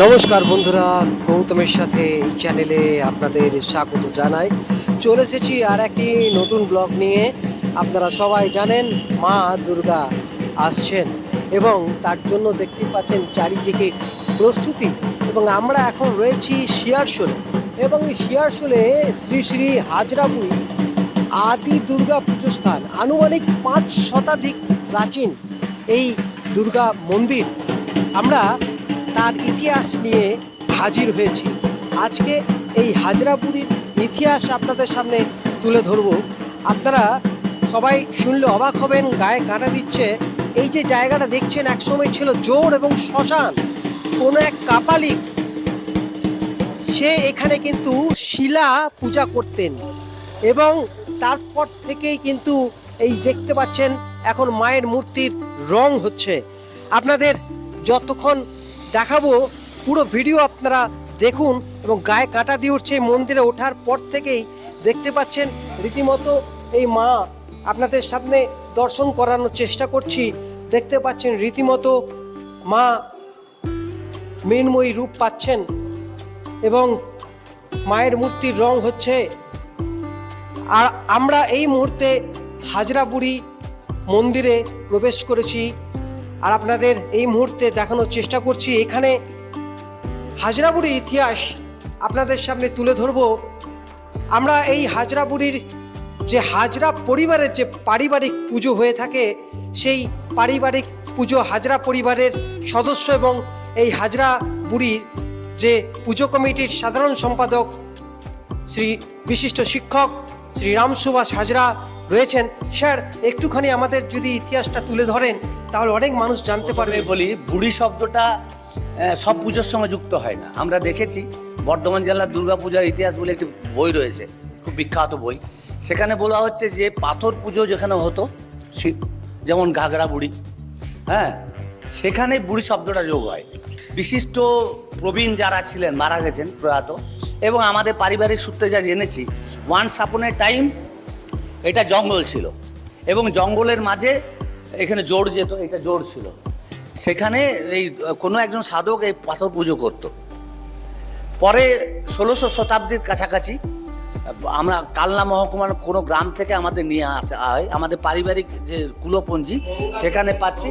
নমস্কার বন্ধুরা, গৌতমের সাথে এই চ্যানেলে আপনাদের স্বাগত জানাই। চলে এসেছি আর একটি নতুন ব্লগ নিয়ে। আপনারা সবাই জানেন, মা দুর্গা আসছেন এবং তার জন্য দেখতে পাচ্ছেন চারিদিকে প্রস্তুতি এবং আমরা এখন রয়েছি শিয়ারশোলে এবং এই শিয়ারশোলে শ্রী শ্রী হাজরাপুরি আদি দুর্গা পুজো স্থান, আনুমানিক পাঁচ শতাধিক প্রাচীন এই দুর্গা মন্দির। আমরা তার ইতিহাস নিয়ে হাজির হয়েছি। আজকে এই হাজরাপুরীর ইতিহাস আপনাদের সামনে তুলে ধরব। আপনারা সবাই শুনলে অবাক হবেন, গায়ে কাঁটা দিচ্ছে। এই যে জায়গাটা দেখছেন, একসময় ছিল জোর এবং শ্মশান। কোনো এক কাপালিক সে এখানে কিন্তু শিলা পূজা করতেন এবং তারপর থেকেই কিন্তু এই দেখতে পাচ্ছেন, এখন মায়ের মূর্তির রং হচ্ছে। আপনাদের যতক্ষণ দেখাবো পুরো ভিডিও আপনারা দেখুন এবং গায়ে কাঁটা দিয়ে উঠছে এই মন্দিরে ওঠার পর থেকেই দেখতে পাচ্ছেন রীতিমতো এই মা আপনাদের সামনে দর্শন করানোর চেষ্টা করছি। দেখতে পাচ্ছেন রীতিমতো মা মৃন্ময়ী রূপ পাচ্ছেন এবং মায়ের মূর্তির রং হচ্ছে আর আমরা এই মুহূর্তে হাজরাপুরি মন্দিরে প্রবেশ করেছি। আর আপনাদের এই মুহূর্তে দেখানোর চেষ্টা করছি, এখানে হাজরাবুড়ির ইতিহাস আপনাদের সামনে তুলে ধরব। আমরা এই হাজরাবুড়ির যে হাজরা পরিবারের যে পারিবারিক পুজো হয়ে থাকে, সেই পারিবারিক পুজো হাজরা পরিবারের সদস্য এবং এই হাজরা বুড়ির যে পুজো কমিটির সাধারণ সম্পাদক শ্রী বিশিষ্ট শিক্ষক শ্রী রাম সুভাষ হাজরা রয়েছেন। স্যার একটুখানি আমাদের যদি ইতিহাসটা তুলে ধরেন তাহলে অনেক মানুষ জানতে পারবে। বলি বুড়ি শব্দটা সব পুজোর সঙ্গে যুক্ত হয় না। আমরা দেখেছি বর্ধমান জেলার দুর্গাপূজার ইতিহাস বলে একটি বই রয়েছে খুব বিখ্যাত বই। সেখানে বলা হচ্ছে যে পাথর পুজো যেখানে হতো যেমন ঘাগরা বুড়ি হ্যাঁ সেখানে বুড়ি শব্দটা যোগ হয়। বিশিষ্ট প্রবীণ যারা ছিলেন মারা গেছেন প্রয়াত এবং আমাদের পারিবারিক সূত্রে যা জেনেছি ওয়ান সাপনের টাইম এটা জঙ্গল ছিল। এবং জঙ্গলের মাঝে এখানে জোর যেত, এটা জোর ছিল। সেখানে এই, কোনো একজন সাধক এই পাথর পুজো করত। পরে ষোলোশো শতাব্দীর কাছাকাছি, আমরা কালনা মহকুমার কোনো গ্রাম থেকে আমাদের নিয়ে আসা হয়। আমাদের পারিবারিক যে কুলপঞ্জি, সেখানে পাচ্ছি।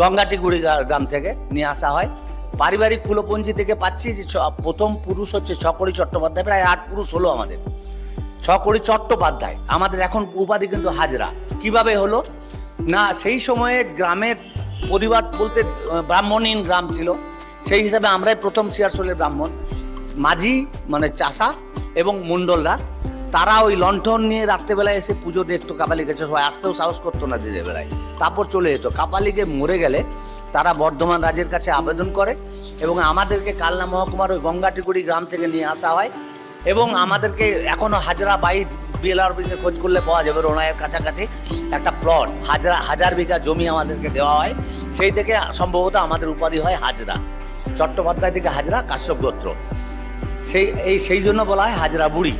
গঙ্গাটিগুড়ি গ্রাম থেকে নিয়ে আসা হয়। পারিবারিক কুলপঞ্জি থেকে পাচ্ছি যে প্রথম পুরুষ হচ্ছে ছকরি চট্টোপাধ্যায়, প্রায় আট পুরুষ হলো আমাদের। ছকরি চট্টোপাধ্যায়, আমাদের এখন উপাধি কিন্তু হাজরা। কীভাবে হলো? না, সেই সময়ে গ্রামের পরিবার বলতে ব্রাহ্মণহীন গ্রাম ছিল। সেই হিসাবে আমরাই প্রথম শিয়ারশোলের ব্রাহ্মণ। মাঝি মানে চাষা এবং মণ্ডলরা, তারা ওই লণ্ঠন নিয়ে রাত্রেবেলায় এসে পুজো দেখতো, কাপালি কাপালিকে সবাই আসতেও সাহস করতো না দিনের বেলায়। তারপর চলে যেত। কাপালিকে মরে গেলে তারা বর্ধমান রাজের কাছে আবেদন করে এবং আমাদেরকে কালনা মহকুমার ওই গঙ্গাটিগুড়ি গ্রাম থেকে নিয়ে আসা হয়। এবং আমাদেরকে এখনও হাজরা বাই বিএলআর অফিসে খোঁজ করলে পাওয়া যাবে রোনায়ের কাছাকাছি একটা প্লট হাজরা, হাজার বিঘা জমি আমাদেরকে দেওয়া হয়। সেই থেকে সম্ভবত আমাদের উপাধি হয় হাজরা। চট্টোপাধ্যায় থেকে হাজরা কাশ্যপ গোত্র। সেই, এই, সেই জন্য বলা হয় হাজরা বুড়ি।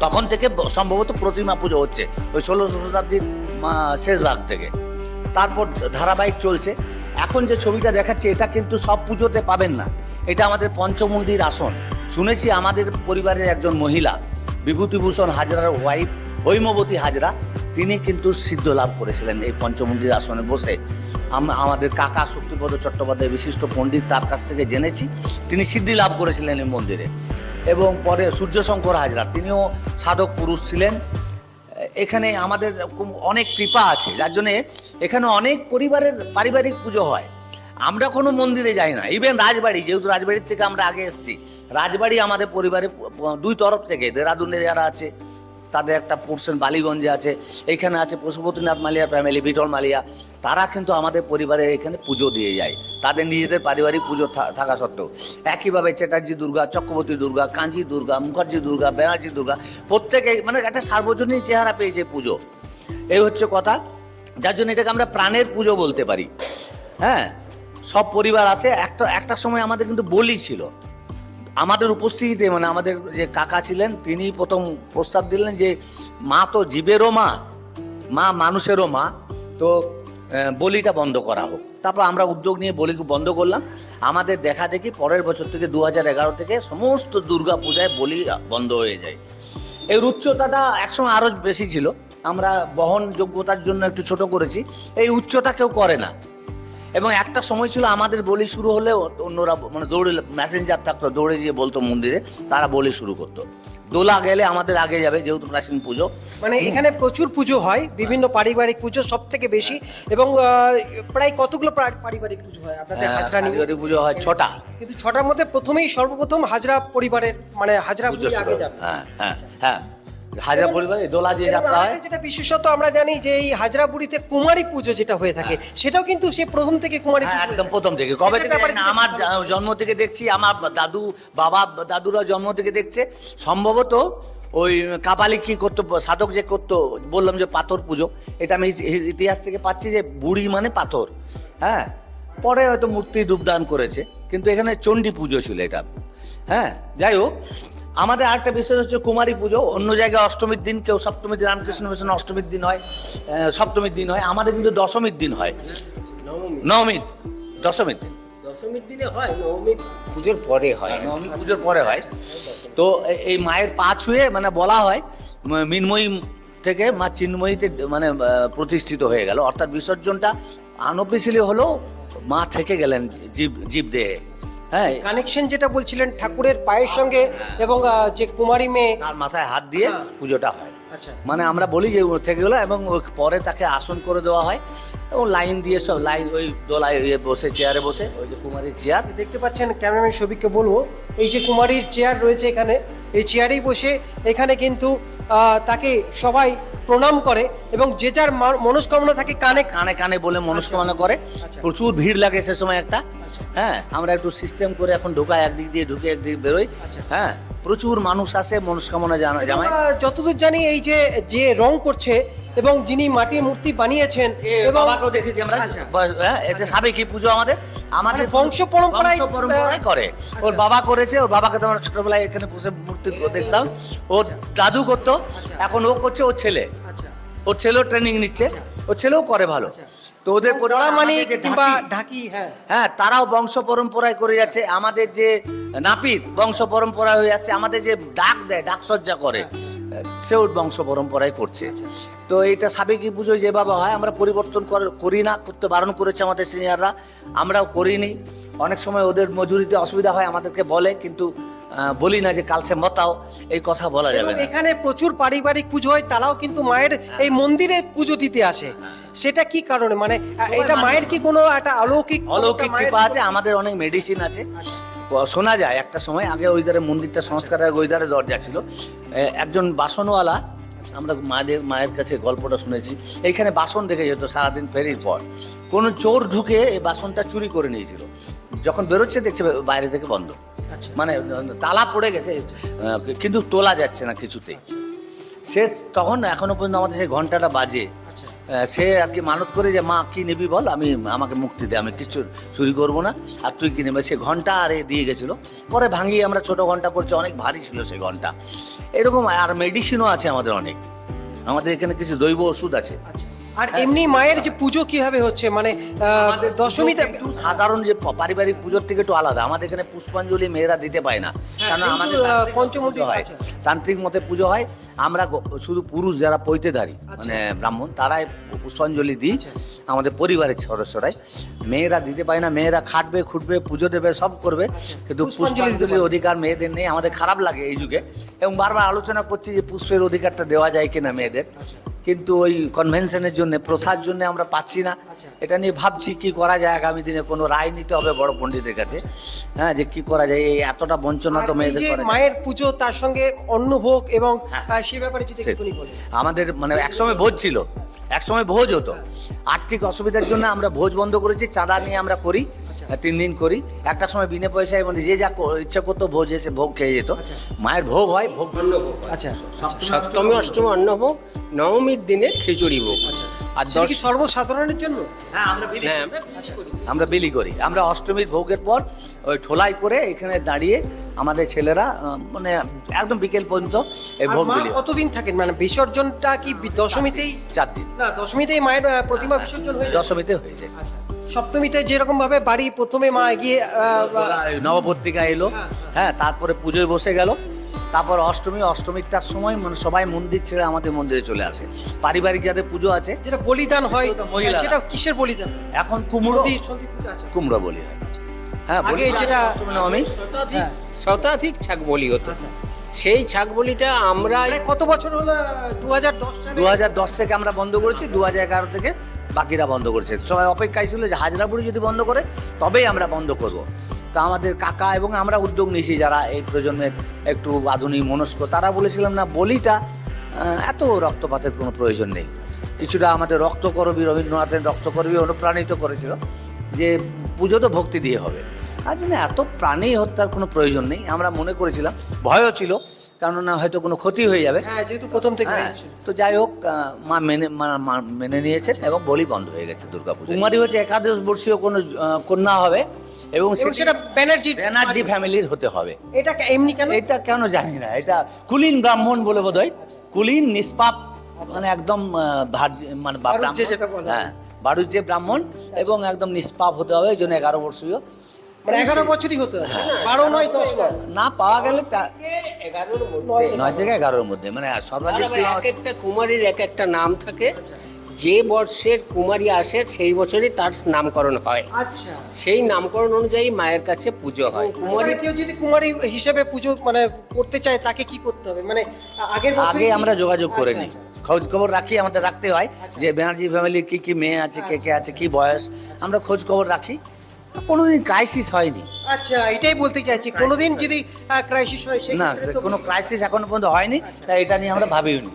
তখন থেকে সম্ভবত প্রতিমা পুজো হচ্ছে ওই ষোলোশো শতাব্দীর শেষ ভাগ থেকে। তারপর ধারাবাহিক চলছে। এখন যে ছবিটা দেখাচ্ছে, এটা কিন্তু সব পুজোতে পাবেন না। এটা আমাদের পঞ্চমুণ্ডির আসন। শুনেছি আমাদের পরিবারের একজন মহিলা, বিভূতিভূষণ হাজরার ওয়াইফ হৈমবতী হাজরা, তিনি কিন্তু সিদ্ধ লাভ করেছিলেন এই পঞ্চমন্দির আসনে বসে। আমাদের কাকা শক্তিপদ চট্টোপাধ্যায় বিশিষ্ট পণ্ডিত, তার কাছ থেকে জেনেছি, তিনি সিদ্ধি লাভ করেছিলেন এই মন্দিরে। এবং পরে সূর্যশঙ্কর হাজরা, তিনিও সাধক পুরুষ ছিলেন। এখানে আমাদের অনেক কৃপা আছে, যার জন্যে এখানে অনেক পরিবারের পারিবারিক পুজো হয়। আমরা কোনো মন্দিরে যাই না ইভেন রাজবাড়ি, যেহেতু রাজবাড়ির থেকে আমরা আগে এসেছি রাজবাড়ি আমাদের পরিবারের দুই তরফ থেকে, দেরাদুনে যারা আছে, তাদের একটা পোর্শন বালিগঞ্জে আছে এইখানে আছে পশুপতিনাথ মালিয়া ফ্যামিলি বিটল মালিয়া, তারা কিন্তু আমাদের পরিবারে এখানে পুজো দিয়ে যায়। তাদের নিজেদের পারিবারিক পুজো থাকা সত্ত্বেও। একইভাবে চ্যাটার্জি দুর্গা, চক্রবর্তী দুর্গা কাঞ্জি দুর্গা, মুখার্জি দুর্গা ব্যানার্জি দুর্গা, প্রত্যেকে মানে একটা সার্বজনীন চেহারা পেয়েছে পুজো। এই হচ্ছে কথা। যার জন্য এটাকে আমরা প্রাণের পুজো বলতে পারি। হ্যাঁ সব পরিবার আছে। একটা একটা সময় আমাদের কিন্তু বলি ছিল। আমাদের উপস্থিতিতে মানে আমাদের যে কাকা ছিলেন, তিনি প্রথম প্রস্তাব দিলেন যে, মা তো জীবেরও মা মা মানুষেরও মা, তো বলিটা বন্ধ করা হোক। তারপর আমরা উদ্যোগ নিয়ে বলি বন্ধ করলাম। আমাদের দেখা দেখি পরের বছর থেকে দু এগারো থেকে সমস্ত দুর্গা পূজায় বলি বন্ধ হয়ে যায়। এর উচ্চতাটা একসময় আরও বেশি ছিল। আমরা বহন যোগ্যতার জন্য একটু ছোট করেছি। এই উচ্চতা কেউ করে না। এবং একটা সময় ছিল আমাদের বলি শুরু হলে অন্যরা মানে দৌড়ে ম্যাসেঞ্জার থাকতো দৌড়ে গিয়ে বলতো মন্দিরে তারা বলি শুরু করতো। দোলা গেলে আমাদের আগে যাবে যেহেতু প্রাচীন পুজো। মানে এখানে প্রচুর পুজো হয় বিভিন্ন পারিবারিক পুজো সব থেকে বেশি এবং প্রায় কতগুলো পারিবারিক পুজো হয়? আপনাদের হ্যাঁ, হাজরা পুজো হয় ছটা। কিন্তু ছটার মধ্যে প্রথমেই সর্বপ্রথম হাজরা পরিবারের মানে হাজরা পুজো পুজো আগে যাবে। হ্যাঁ হ্যাঁ হ্যাঁ। দোলা দিয়ে যাত্রা হয়। যেটা বিশেষত আমরা জানি যে এই কুমারী পুজো যেটা হয়ে থাকে সেটাও কিন্তু সে প্রথম থেকে কুমারী হ্যাঁ একদম প্রথম থেকে। কবে থেকে আমার জন্ম থেকে দেখছি আমার দাদু বাবা দাদুরা জন্ম থেকে দেখছে। সম্ভবত ওই কাপালি কি করতো সাধক যে করতো বললাম যে পাথর পুজো। এটা আমি ইতিহাস থেকে পাচ্ছি যে বুড়ি মানে পাথর। হ্যাঁ পরে হয়তো মূর্তি রূপদান করেছে কিন্তু এখানে চণ্ডী পুজো ছিল এটা। হ্যাঁ যাই হোক আমাদের আরেকটা বিষয় হচ্ছে কুমারী পুজো। অন্য জায়গায় অষ্টমীর দিন কেউ সপ্তমীর দিন রামকৃষ্ণ মিশন অষ্টমীর দিন হয় সপ্তমীর দিন হয়। আমাদের কিন্তু দশমীর দিন হয়। নবমীর। দশমীর দিন। দশমীর দিনে হয় নবমী পুজোর পরে হয়। নবমী পুজোর পরে হয়। তো এই মায়ের পা ছুঁয়ে মানে বলা হয় মিনময়ী থেকে মা চিন্ময়ীতে মানে প্রতিষ্ঠিত হয়ে গেল। অর্থাৎ বিসর্জনটা আনঅফিসিয়ালি হলেও মা থেকে গেলেন জীব জীব দেহে হ্যাঁ। কানেকশন যেটা বলছিলেন ঠাকুরের পায়ের সঙ্গে এবং যে কুমারী মেয়ে। তার মাথায় হাত দিয়ে হ্যাঁ। পুজোটা হয়। আচ্ছা। মানে আমরা বলি যে থেকে গেলো এবং পরে তাকে আসন করে দেওয়া হয়। এবং লাইন দিয়ে সব লাইন ওই দোলায় বসে চেয়ারে বসে ওই যে কুমারীর চেয়ার। দেখতে পাচ্ছেন ক্যামেরাম্যান সবিককে বলব এই যে কুমারীর চেয়ার রয়েছে এখানে এই চেয়ারেই বসে এখানে কিন্তু তাকে সবাই প্রণাম করে এবং যে যার মনস্কামনা থাকে কানে কানে কানে বলে মনস্কামনা করে আচ্ছা। প্রচুর ভিড় লাগে সে সময় একটা আচ্ছা। হ্যাঁ আমরা একটু সিস্টেম করে এখন ঢোকা একদিক দিয়ে ঢুকে একদিক বেরোই আচ্ছা। হ্যাঁ প্রচুর মানুষ আসে মনস্কামনা জানা এবং, জামায় যতদূর জানি এই যে যে রং করছে এবং যিনি মাটির মূর্তি বানিয়েছেন এবং বাবাকেও দেখেছি আমরা। আচ্ছা। হ্যাঁ এতে সাবেকি পুজো আমাদের? আমাদের মানে বংশ পরম্পরায়- পরম্পরায় করে। ওর আচ্ছা। বাবা করেছে ওর বাবাকে তো আমরা ছোটবেলায় এখানে বসে মূর্তি দেখতাম। ওর দাদু করতো আচ্ছা। এখন ও করছে ওর ছেলে। আচ্ছা। ওর ছেলেও ট্রেনিং নিচ্ছে ওর ছেলেও করে ভালো। আচ্ছা। তো ওদের মানে কিংবা ঢাকি- ঢাকি হ্যাঁ। হ্যাঁ তারাও বংশ পরম্পরায় করে যাচ্ছে। আমাদের যে নাপিত বংশ পরম্পরা হয়ে যাচ্ছে আমাদের যে ডাক দেয় ডাক সজ্জা করে সেও বংশ পরম্পরায় করছে। তো এটা সাবেকি পুজোয় যেভাবে হয় আমরা পরিবর্তন কর- না করতে বারণ করেছে আমাদের সিনিয়ররা আমরাও করিনি। অনেক সময় ওদের মজুরিতে অসুবিধা হয় আমাদেরকে বলে কিন্তু বলি না যে কালসে মতাও এই কথা বলা যাবে এখানে প্রচুর পারিবারিক পুজো হয় তারাও কিন্তু মায়ের এই মন্দিরে পুজো দিতে আসে। সেটা কি কারণে? মানে এটা মায়ের কি কোনো একটা অলৌকিক অলৌকিক কৃপা আছে আমাদের অনেক মেডিসিন আছে। শোনা যায় একটা সময় আগে ওই ধারে মন্দিরটা সংস্কারের ওই ধারে দরজা ছিল। একজন বাসনওয়ালা আমরা মাদের মায়ের কাছে গল্পটা শুনেছি এইখানে বাসন রেখে যেত সারাদিন ফেরির পর। কোনো চোর ঢুকে এই বাসনটা চুরি করে নিয়েছিল। যখন বেরোচ্ছে দেখছে বাইরে থেকে বন্ধ। আচ্ছা। মানে তালা পড়ে গেছে কিন্তু তোলা যাচ্ছে না কিছুতেই। সে তখন এখনও পর্যন্ত আমাদের সেই ঘন্টাটা বাজে। আচ্ছা সে আর কি মানত করে যে, মা, কী নিবি বল? আমি, আমাকে মুক্তি দে, আমি কিছু চুরি করব না। আর তুই কি নেবে? সে ঘণ্টা আরে দিয়ে গেছিল। পরে ভাঙিয়ে আমরা ছোট ঘণ্টা করছি অনেক ভারী ছিল সেই ঘণ্টা। এরকম, আর মেডিসিনও আছে আমাদের অনেক। আমাদের এখানে কিছু দৈব ওষুধ আছে। আচ্ছা আর এমনি মায়ের যে পুজো কীভাবে হচ্ছে? মানে দশমীতে সাধারণ যে পারিবারিক পুজোর থেকে একটু আলাদা। আমাদের এখানে পুষ্পাঞ্জলি মেয়েরা দিতে পায় না। কারণ আমাদের তান্ত্রিক হয়। আচ্ছা। তান্ত্রিক মতে পুজো হয়। আমরা শুধু পুরুষ যারা পৈতেধারী আচ্ছা। মানে ব্রাহ্মণ তারাই পুষ্পাঞ্জলি দিই আচ্ছা। আমাদের পরিবারের সদস্যরাই। মেয়েরা দিতে পায় না। মেয়েরা খাটবে খুঁটবে পুজো দেবে সব করবে। কিন্তু আচ্ছা। পুষ্পাঞ্জলি পুষ্পাঞ্জলির অধিকার মেয়েদের নেই। আমাদের খারাপ লাগে এই যুগে। এবং বারবার আলোচনা করছি যে পুষ্পের অধিকারটা দেওয়া যায় কিনা মেয়েদের। আচ্ছা। কিন্তু ওই কনভেনশনের জন্য প্রথার জন্য আমরা পাচ্ছি না আচ্ছা। এটা নিয়ে ভাবছি কি করা যায় আগামী দিনে কোনো রায় নিতে হবে বড় পণ্ডিতের কাছে হ্যাঁ যে কি করা যায় এই এতটা বঞ্চনা তো মেয়েদের। মায়ের পুজো তার সঙ্গে অন্নভোগ এবং হ্যাঁ। সে ব্যাপারে যদি আমাদের মানে একসময় ভোজ ছিল একসময় ভোজ হতো আর্থিক অসুবিধার জন্য আমরা ভোজ বন্ধ করেছি চাঁদা নিয়ে আমরা করি। তিন দিন করি। একটা সময় বিনা পয়সায় মানে যে যা ইচ্ছা করতো ভোজ এসে ভোগ খেয়ে যেত। আচ্ছা। মায়ের ভোগ হয় ভোগ অন্নভোগ আচ্ছা সপ্তমী অষ্টমী অন্নভোগ নবমীর দিনে খিচুড়ি ভোগ। আচ্ছা আর দশ সর্বসাধারণের জন্য? হ্যাঁ আমরা বিলি হ্যাঁ আমরা বিলি করি। আমরা বিলি করি। আমরা অষ্টমীর ভোগের পর ওই ঠোলাই করে এখানে দাঁড়িয়ে আমাদের ছেলেরা মানে একদম বিকেল পর্যন্ত এই ভোগ বিলি কতদিন থাকেন? মানে বিসর্জনটা কি দশমীতেই? চার দিন। না দশমীতেই মায়ের প্রতিমা বিসর্জন হয়ে দশমীতে হয়ে যায়। আচ্ছা। সপ্তমীতে যেরকম ভাবে বাড়ি প্রথমে মা এগিয়ে নবপত্রিকা এলো হ্যাঁ। তারপরে পুজোয় বসে গেল। তারপর অষ্টমী অষ্টমীটার সময় মানে সবাই মন্দির ছেড়ে আমাদের মন্দিরে চলে আসে। পারিবারিক যাদের পুজো আছে যেটা বলিদান হয় সেটা কিসের বলিদান? এখন কুমড়ো। আছে। কুমড়ো বলি হয়। হ্যাঁ আগে যেটা- অষ্টমী শতাধিক ছাগ বলি হতো। সেই ছাগ বলিটা আমরা মানে কত বছর হলো দু হাজার দশ দু হাজার দশ থেকে আমরা বন্ধ করেছি দু হাজার এগারো থেকে বাকিরা বন্ধ করেছে। সবাই অপেক্ষায় ছিল যে হাজরাপুরি যদি বন্ধ করে, তবেই আমরা বন্ধ করব। তা আমাদের কাকা এবং আমরা উদ্যোগ নিয়েছি যারা এই প্রজন্মের একটু আধুনিক মনস্ক, তারা বলেছিলাম, না, বলিটা এত রক্তপাতের কোনো প্রয়োজন নেই। কিছুটা আমাদের রক্তকরবী রবীন্দ্রনাথের রক্তকরবী অনুপ্রাণিত করেছিল যে পুজো তো ভক্তি দিয়ে হবে। তার জন্য এত প্রাণী হত্যার কোনো প্রয়োজন নেই। আমরা মনে করেছিলাম ভয়ও ছিল কেননা হয়তো কোনো ক্ষতি হয়ে যাবে। হ্যাঁ যেহেতু প্রথম থেকে হ্যাঁ, তো যাই হোক মা মেনে মা- মেনে নিয়েছেন এবং বলি বন্ধ হয়ে গেছে দুর্গাপুজো। কুমারী হচ্ছে একাদশ বর্ষীয় কোনো কন্যা হবে এবং সেটা ব্যানার্জি ব্যানার্জি ফ্যামিলির হতে হবে। এটা এমনি কেন? এটা কেন জানি না। এটা কুলীন ব্রাহ্মণ বলে বোধ হয় কুলীন নিষ্পাপ মানে একদম মানে হ্যাঁ বাড়ুজ্যে ব্রাহ্মণ এবং একদম নিষ্পাপ হতে হবে এই জন্য এগারো বর্ষীয়। মানে এগারো বছরই হতো বারো নয় দশ নয়। না পাওয়া গেলে এগারোর মধ্যে। নয় থেকে এগারোর মধ্যে মানে সর্বাধিক এক একটা কুমারীর এক একটা নাম থাকে। যে বর্ষের কুমারী আসে সেই বছরই তার নামকরণ হয়। আচ্ছা। সেই নামকরণ অনুযায়ী মায়ের কাছে পুজো হয়। কুমারী কুমারী কেউ যদি কুমারী হিসেবে পুজো মানে করতে চায় তাকে কি করতে হবে? মানে আগের আগে আমরা যোগাযোগ করে আচ্ছা, নিই। আচ্ছা। খোঁজ খবর রাখি আমাদের রাখতে হয়। যে ব্যানার্জি ফ্যামিলির কি কি মেয়ে আছে কে কে আছে কি বয়স আমরা খোঁজ খবর রাখি। কোনোদিন ক্রাইসিস হয়নি। আচ্ছা এটাই বলতে চাইছি। কোনোদিন যদি ক্রাইসিস হয় না কোনো ক্রাইসিস এখনও পর্যন্ত হয়নি তাই এটা নিয়ে আমরা ভাবিওনি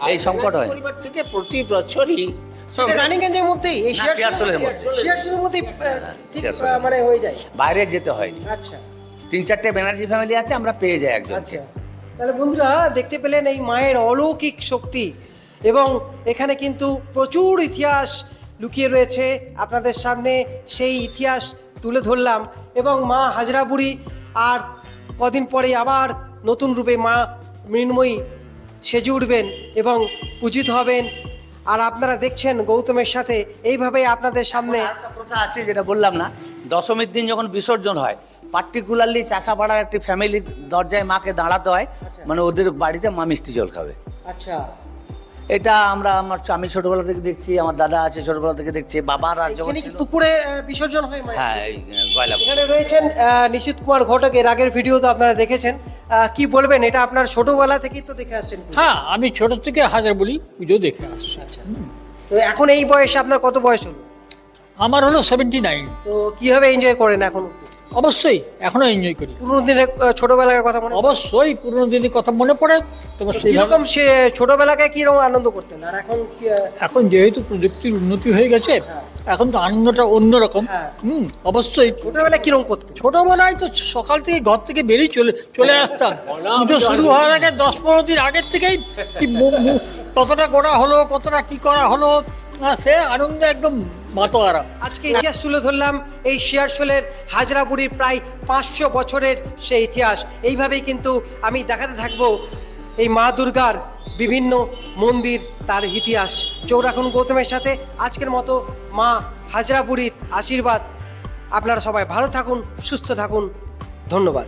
আর এই সংকট হয়। পরিবার থেকে প্রতি বছরই মধ্যেই এই শিয়ারশোলের মধ্যে। মানে হয়ে যায়। বাইরে যেতে হয়নি। আচ্ছা। তিন চারটে ব্যানার্জি ফ্যামিলি আছে আমরা পেয়ে যাই একজন আচ্ছা। তাহলে বন্ধুরা দেখতে পেলেন এই মায়ের অলৌকিক শক্তি। এবং এখানে কিন্তু প্রচুর ইতিহাস লুকিয়ে রয়েছে আপনাদের সামনে সেই ইতিহাস তুলে ধরলাম এবং মা হাজরা বুড়ি আর কদিন পরে আবার নতুন রূপে মা মৃন্ময়ী সেজে উঠবেন এবং পূজিত হবেন। আর আপনারা দেখছেন গৌতমের সাথে এইভাবে আপনাদের সামনে একটা প্রথা আছে যেটা বললাম না দশমীর দিন যখন বিসর্জন হয় পার্টিকুলারলি চাষাপাড়ার একটি ফ্যামিলির দরজায় মাকে দাঁড়াতে হয় আচ্ছা। মানে ওদের বাড়িতে মা মিষ্টি জল খাবে। আচ্ছা। এটা আমরা আমার আমি ছোটবেলা থেকে দেখছি আমার দাদা আছে ছোটবেলা থেকে দেখছি বাবার আর যখন এখানে পুকুরে বিসর্জন হয় মায়ের? হ্যাঁ গয়লা এখানে রয়েছেন নিশীথ কুমার ঘটক এর আগের ভিডিও তো আপনারা দেখেছেন। কি বলবেন এটা আপনার ছোটবেলা থেকেই তো দেখে আসছেন হ্যাঁ আমি ছোট থেকে হাজার বলি পুজো দেখে আসছি। আচ্ছা। তো এখন এই বয়সে আপনার কত বয়স হলো? আমার হলো সেভেন্টি নাইন তো কীভাবে এনজয় করেন এখন? অবশ্যই এখনও এনজয় করি। পুরোনো দিনের আহ, ছোটবেলার কথা মনে অবশ্যই পুরোনো দিনের কথা মনে পড়ে তোমার সেইভাবে কীরকম সে ছোটবেলাকে কীরকম আনন্দ করতেন? আর এখন এখন যেহেতু প্রযুক্তির উন্নতি হয়ে গেছে এখন তো আনন্দটা অন্যরকম। হ্যাঁ। হুম অবশ্যই। ছোটবেলায় কীরকম করতে ছোটবেলায় তো সকাল থেকে ঘর থেকে বেরিয়ে চলে চলে আসতাম। পুজো শুরু হওয়ার আগে দশ পনেরো দিন আগের থেকেই কতটা করা হলো কতটা কি করা হলো আহ, সে আনন্দ একদম মাতোয়ারা। আজকে ইতিহাস তুলে ধরলাম এই শিয়ারশোলের হাজরাবুড়ির প্রায় পাঁচশো বছরের সেই ইতিহাস। এইভাবেই কিন্তু আমি দেখাতে থাকব এই মা দুর্গার বিভিন্ন মন্দির তার ইতিহাস। চোখ গৌতমের সাথে। আজকের মতো মা হাজরাবুড়ির আশীর্বাদ। আপনারা সবাই ভালো থাকুন সুস্থ থাকুন। ধন্যবাদ।